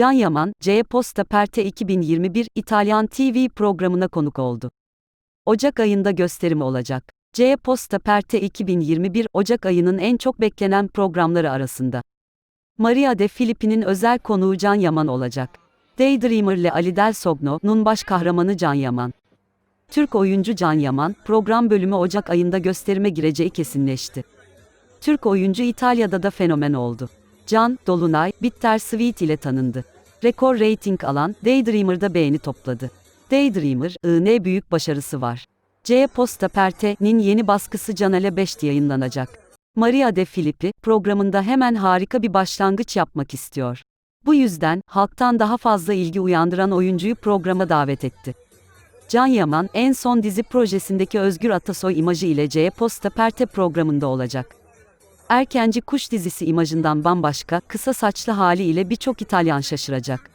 Can Yaman, C Posta Perte 2021 İtalyan TV programına konuk oldu. Ocak ayında gösterimi olacak. C Posta Perte 2021 Ocak ayının en çok beklenen programları arasında. Maria de Filippi'nin özel konuğu Can Yaman olacak. Daydreamer'le Ali Del Sogno'nun baş kahramanı Can Yaman. Türk oyuncu Can Yaman, program bölümü Ocak ayında gösterime gireceği kesinleşti. Türk oyuncu İtalya'da da fenomen oldu. Can, Dolunay, Bitter Sweet ile tanındı. Rekor reyting alan Daydreamer'da beğeni topladı. Daydreamer, ne büyük başarısı var. C Posta Perte'nin yeni baskısı Canale 5'te yayınlanacak. Maria de Filippi, programında hemen harika bir başlangıç yapmak istiyor. Bu yüzden, halktan daha fazla ilgi uyandıran oyuncuyu programa davet etti. Can Yaman, en son dizi projesindeki Özgür Atasoy imajı ile C Posta Perte programında olacak. Erkenci kuş dizisi imajından bambaşka, kısa saçlı hali ile birçok İtalyan şaşıracak.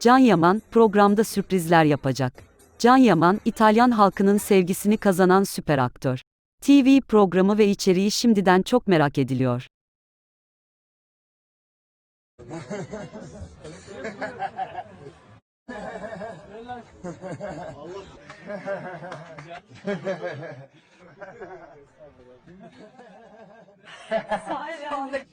Can Yaman, programda sürprizler yapacak. Can Yaman, İtalyan halkının sevgisini kazanan süper aktör. TV programı ve içeriği şimdiden çok merak ediliyor. Sahil yandık.